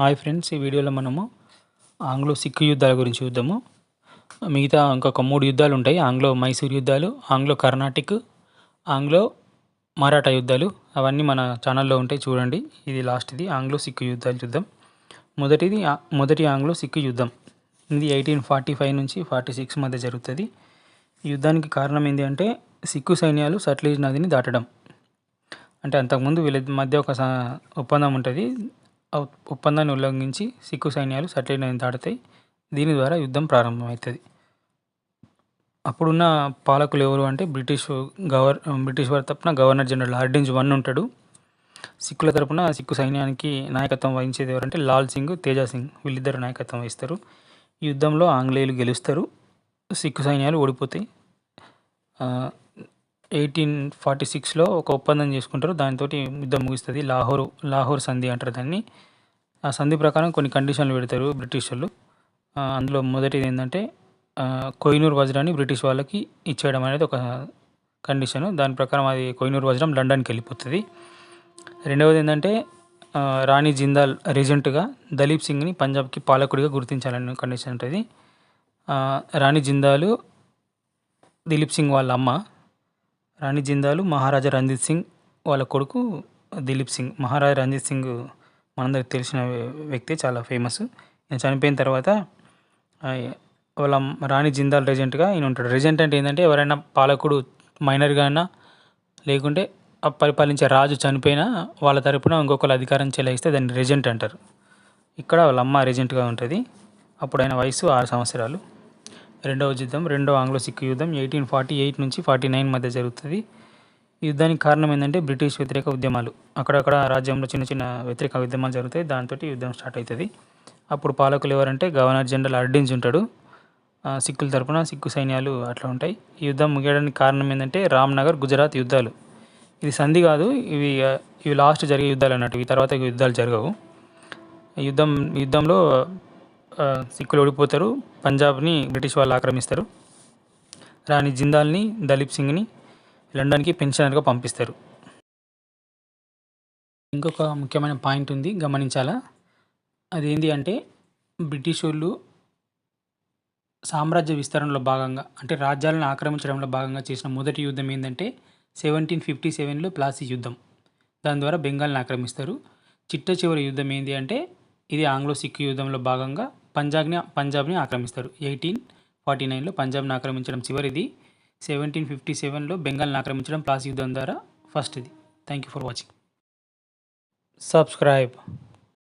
Hi friends ఈ వీడియోలో మనము ఆంగ్లో సిక్కు యుద్ధాల గురించి చూద్దాము. మిగతా ఇంకొక మూడు యుద్ధాలు ఉంటాయి. ఆంగ్లో మైసూర్ యుద్ధాలు ఆంగ్లో కర్ణాటిక్ ఆంగ్లో మరాఠా యుద్ధాలు. అవన్నీ మన ఛానల్లో ఉంటాయి. చూడండి ఇది లాస్ట్ది. ఆంగ్లో సిక్కు యుద్ధాలు చూద్దాం. మొదటిది మొదటి ఆంగ్లో సిక్కు యుద్ధం. ఇది ఎయిటీన్ ఫార్టీ ఫైవ్ నుంచి ఫార్టీ సిక్స్ మధ్య జరుగుతుంది. ఈ యుద్ధానికి కారణం ఏంటి అంటే సిక్కు సైన్యాలు సట్లేజ్ నదిని దాటడం. అంటే అంతకుముందు వీళ్ళ మధ్య ఒక ఒప్పందం ఉంటుంది. ఒప్పందాన్ని ఉల్లంఘించి సిక్కు సైన్యాలు సట్లేజ్ నదిని దాటుతాయి దీని ద్వారా యుద్ధం ప్రారంభమవుతుంది అప్పుడున్న పాలకులు ఎవరు అంటే బ్రిటిష్ గవర్ బ్రిటిష్ వారి తరపున గవర్నర్ జనరల్ హార్డింజ్ వన్ ఉంటాడు. సిక్కుల తరపున సిక్కు సైన్యానికి నాయకత్వం వహించేది ఎవరంటే లాల్ సింగ్ తేజా సింగ్ వీళ్ళిద్దరు నాయకత్వం వహిస్తారు. యుద్ధంలో ఆంగ్లేయులు గెలుస్తారు. సిక్కు సైన్యాలు ఓడిపోతాయి. ఎయిటీన్ ఫార్టీ సిక్స్లో ఒక ఒప్పందం చేసుకుంటారు. దానితో యుద్ధం ముగుస్తుంది. లాహోర్ లాహోర్ సంధి అంటారు దాన్ని. ఆ సంధి ప్రకారం కొన్ని కండిషన్లు పెడతారు బ్రిటిష్ వాళ్ళు అందులో మొదటిది ఏంటంటే ఆ, కోహినూర్ వజ్రాన్ని బ్రిటిష్ వాళ్ళకి ఇచ్చేయడం అనేది ఒక కండిషన్. దాని ప్రకారం అది కోహినూర్ వజ్రం లండన్కి వెళ్ళిపోతుంది. రెండవది ఏంటంటే రాణి జిందాల్ రీజెంట్గా దలీప్ సింగ్ని పంజాబ్కి పాలకుడిగా గుర్తించాలనే కండిషన్ ఉంటుంది. రాణి జిందాలు దిలీప్ సింగ్ వాళ్ళ అమ్మ రాణి జిందాలు మహారాజా రంజిత్ సింగ్ వాళ్ళ కొడుకు దిలీప్ సింగ్. మహారాజా రంజిత్ సింగ్ మనందరికి తెలిసిన వ్యక్తి చాలా ఫేమస్ ఈయన చనిపోయిన తర్వాత వాళ్ళ రాణి జిందాల్ రెజెంట్గా ఈయన ఉంటాడు. రెజెంట్ అంటే ఏంటంటే ఎవరైనా పాలకుడు మైనర్గా అయినా లేకుంటే పరిపాలించే రాజు చనిపోయినా వాళ్ళ తరపున ఇంకొకరు అధికారం చెలాయిస్తే దాన్ని రెజెంట్ అంటారు. ఇక్కడ వాళ్ళ అమ్మ రెజెంట్గా ఉంటుంది. అప్పుడు ఆయన వయసు ఆరు సంవత్సరాలు. రెండవ యుద్ధం రెండవ ఆంగ్లో సిక్కు యుద్ధం ఎయిటీన్ ఫార్టీ ఎయిట్ నుంచి ఫార్టీ నైన్ మధ్య జరుగుతుంది. ఈ యుద్ధానికి కారణం ఏంటంటే బ్రిటిష్ వ్యతిరేక ఉద్యమాలు. అక్కడక్కడ రాజ్యంలో చిన్న చిన్న వ్యతిరేక ఉద్యమాలు జరుగుతాయి దాంతో యుద్ధం స్టార్ట్ అవుతుంది. అప్పుడు పాలకులు ఎవరంటే గవర్నర్ జనరల్ అర్డిన్స్ ఉంటాడు. సిక్కుల తరపున సిక్కు సైన్యాలు అట్లా ఉంటాయి. ఈ యుద్ధం ముగియడానికి కారణం ఏంటంటే రామ్నగర్ గుజరాత్ యుద్ధాలు. ఇది సంధి కాదు ఇవి ఇవి లాస్ట్ జరిగే యుద్ధాలు అన్నట్టు ఈ తర్వాత యుద్ధాలు జరగవు. యుద్ధం యుద్ధంలో సిక్కులు ఓడిపోతారు. పంజాబ్ని బ్రిటిష్ వాళ్ళు ఆక్రమిస్తారు. రాణి జిందాల్ని దలీప్ సింగ్ని లండన్కి పెన్షనర్గా పంపిస్తారు. ఇంకొక ముఖ్యమైన పాయింట్ ఉంది గమనించాలా? అదేంటి అంటే బ్రిటిష్ వాళ్ళు సామ్రాజ్య విస్తరణలో భాగంగా అంటే రాజ్యాలను ఆక్రమించడంలో భాగంగా చేసిన మొదటి యుద్ధం ఏంటంటే సెవెంటీన్ ఫిఫ్టీ సెవెన్లో ప్లాసీ యుద్ధం. దాని ద్వారా బెంగాల్ని ఆక్రమిస్తారు. చిట్ట చివరి యుద్ధం ఏంటి అంటే ఇది ఆంగ్లో సిక్కు యుద్ధంలో భాగంగా పంజాబ్ని పంజాబ్ని ఆక్రమిస్తారు. ఎయిటీన్ ఫార్టీ నైన్లో పంజాబ్ని ఆక్రమించడం చివరిది. సెవెంటీన్ ఫిఫ్టీ సెవెన్లో బెంగాల్ని ఆక్రమించడం ప్లాసీ యుద్ధం ద్వారా ఫస్ట్ ఇది thank you for watching. Subscribe.